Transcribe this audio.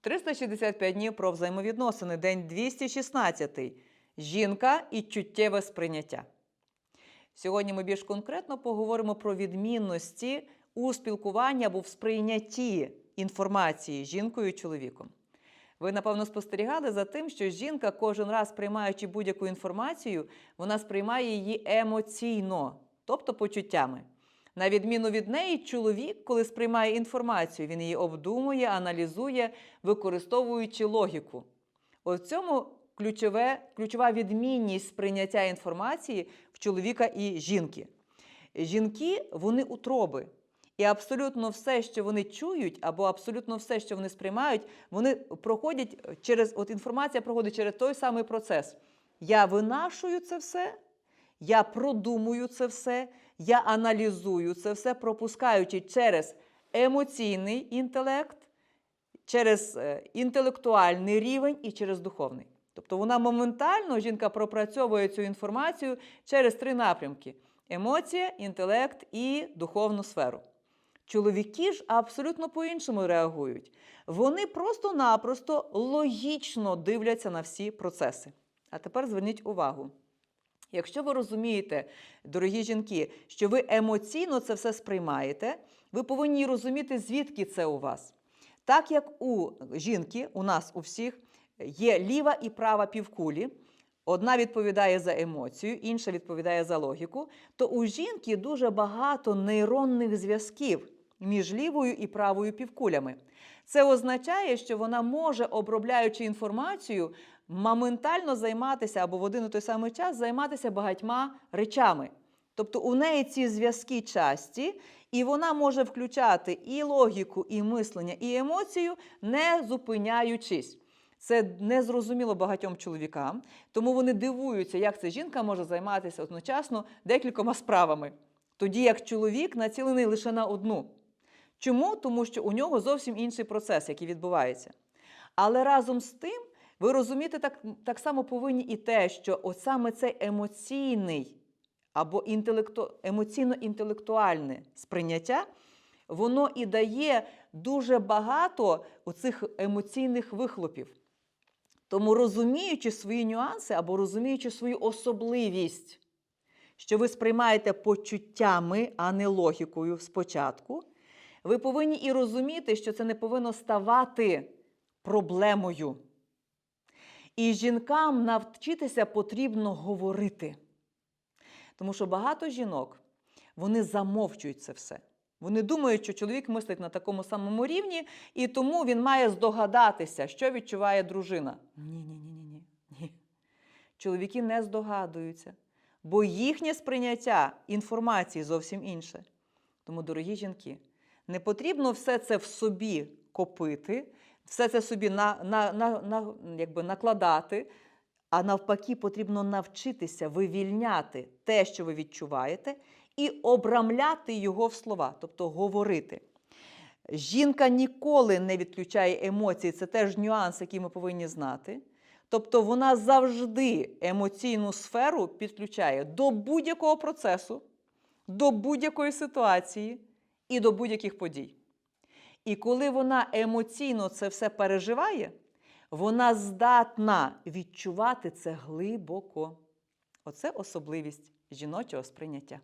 365 днів про взаємовідносини, день 216. Жінка і чуттєве сприйняття. Сьогодні ми більш конкретно поговоримо про відмінності у спілкуванні або в сприйнятті інформації жінкою і чоловіком. Ви, напевно, спостерігали за тим, що жінка, кожен раз приймаючи будь-яку інформацію, вона сприймає її емоційно, тобто почуттями. На відміну від неї, чоловік, коли сприймає інформацію, він її обдумує, аналізує, використовуючи логіку. В цьому ключове, ключова відмінність сприйняття інформації в чоловіка і жінки. Жінки вони утроби. І абсолютно все, що вони чують, або абсолютно все, що вони сприймають, вони проходять через от інформація проходить через той самий процес. Я винашую це все, я продумую це все, я аналізую це все, пропускаючи через емоційний інтелект, через е, інтелектуальний рівень і через духовний. Тобто вона моментально, жінка пропрацьовує цю інформацію через три напрямки: емоція, інтелект і духовну сферу. Чоловіки ж абсолютно по-іншому реагують. Вони просто-напросто логічно дивляться на всі процеси. А тепер зверніть увагу. Якщо ви розумієте, дорогі жінки, що ви емоційно це все сприймаєте, ви повинні розуміти, звідки це у вас. Так як у жінки, у нас у всіх, є ліва і права півкулі, одна відповідає за емоцію, інша відповідає за логіку, то у жінки дуже багато нейронних зв'язків між лівою і правою півкулями. Це означає, що вона може, обробляючи інформацію, моментально займатися або в один і той самий час займатися багатьма речами. Тобто у неї ці зв'язки часті, і вона може включати і логіку, і мислення, і емоцію, не зупиняючись. Це незрозуміло багатьом чоловікам, тому вони дивуються, як ця жінка може займатися одночасно декількома справами, тоді як чоловік націлений лише на одну. Чому? Тому що у нього зовсім інший процес, який відбувається. Але разом з тим, ви розумієте, так, так само повинні і те, що от саме цей емоційний або інтелекту, емоційно-інтелектуальне сприйняття, воно і дає дуже багато оцих емоційних вихлопів. Тому розуміючи свої нюанси або розуміючи свою особливість, що ви сприймаєте почуттями, а не логікою спочатку, ви повинні і розуміти, що це не повинно ставати проблемою. І жінкам навчитися потрібно говорити. Тому що багато жінок вони замовчують це все. Вони думають, що чоловік мислить на такому самому рівні, і тому він має здогадатися, що відчуває дружина. Ні, ні, ні, ні, ні. ні. Чоловіки не здогадуються, бо їхнє сприйняття інформації зовсім інше. Тому, дорогі жінки, не потрібно все це в собі копити, все це собі на, на, на, на, якби накладати, а навпаки, потрібно навчитися вивільняти те, що ви відчуваєте, і обрамляти його в слова, тобто говорити. Жінка ніколи не відключає емоції, це теж нюанс, який ми повинні знати. Тобто вона завжди емоційну сферу підключає до будь-якого процесу, до будь-якої ситуації і до будь-яких подій. І коли вона емоційно це все переживає, вона здатна відчувати це глибоко. Оце особливість жіночого сприйняття.